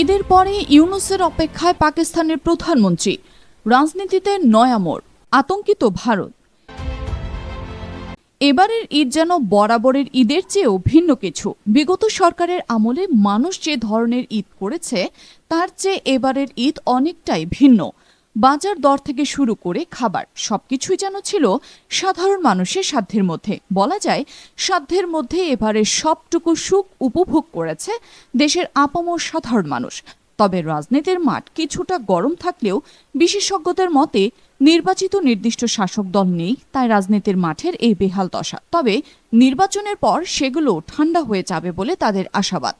ঈদের পরে ইউনুসের অপেক্ষায় পাকিস্তানের প্রধানমন্ত্রী। রাজনীতিতে নয়া মোড়, আতঙ্কিত ভারত। এবারের ঈদ যেন বরাবরের ঈদের চেয়েও ভিন্ন কিছু। বিগত সরকারের আমলে মানুষ যে ধরনের ঈদ করেছে, তার চেয়ে এবারের ঈদ অনেকটাই ভিন্ন। বাজার দর থেকে শুরু করে খাবার, সবকিছুই যেন ছিল সাধারণ মানুষের সাধ্যের মধ্যে। বলা যায়, সাধ্যের মধ্যে এবারের সবটুকু সুখ উপভোগ করেছে দেশের আপামর সাধারণ মানুষ। তবে রাজনীতির মাঠ কিছুটা গরম থাকলেও বিশেষজ্ঞদের মতে, নির্বাচিত নির্দিষ্ট শাসক দল নেই, তাই রাজনীতির মাঠের এই বেহাল দশা। তবে নির্বাচনের পর সেগুলো ঠান্ডা হয়ে যাবে বলে তাদের আশাবাদ।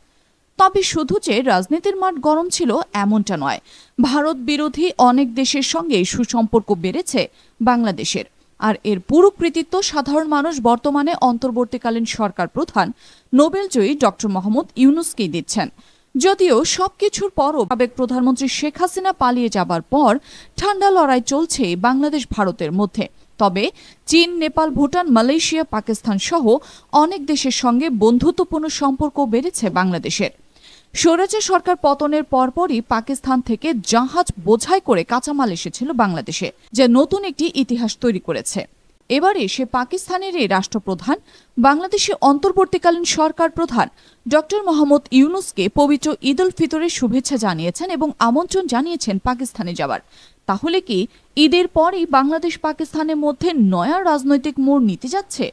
তবে শুধু যে রাজনীতির মাঠ গরম ছিল এমনটা নয়। ভারত বিরোধী অনেক দেশের সঙ্গে সুসম্পর্ক বেড়েছে বাংলাদেশের। আর এর পুরো কৃতিত্ব সাধারণ মানুষ বর্তমানে অন্তর্বর্তীকালীন সরকার প্রধান, নোবেলজয়ী ডক্টর মোহাম্মদ ইউনুসকেই দিচ্ছেন। যদিও সবকিছুর পরও সাবেক প্রধানমন্ত্রী শেখ হাসিনা পালিয়ে যাবার পর ঠান্ডা লড়াই চলছে বাংলাদেশ ভারতের মধ্যে। তবে চীন, নেপাল, ভুটান, মালয়েশিয়া, পাকিস্তান সহ অনেক দেশের সঙ্গে বন্ধুত্বপূর্ণ সম্পর্ক বেড়েছে বাংলাদেশের। স্বরাজ্য সরকার পতনের পরপরই পাকিস্তান থেকে জাহাজ বোঝাই করে কাঁচামাল এসেছিল বাংলাদেশে, যা নতুন একটি ইতিহাস তৈরি করেছে। এবারে সে পাকিস্তানের এই রাষ্ট্রপ্রধান, বাংলাদেশে অন্তর্বর্তীকালীন সরকার প্রধান ডক্টর মোহাম্মদ ইউনুসকে পবিত্র ঈদ উল ফিতরের শুভেচ্ছা জানিয়েছেন এবং আমন্ত্রণ জানিয়েছেন পাকিস্তানে যাওয়ার। তাহলে কি ঈদের পরই বাংলাদেশ পাকিস্তানের মধ্যে নয়া রাজনৈতিক মোড় নিতে যাচ্ছে?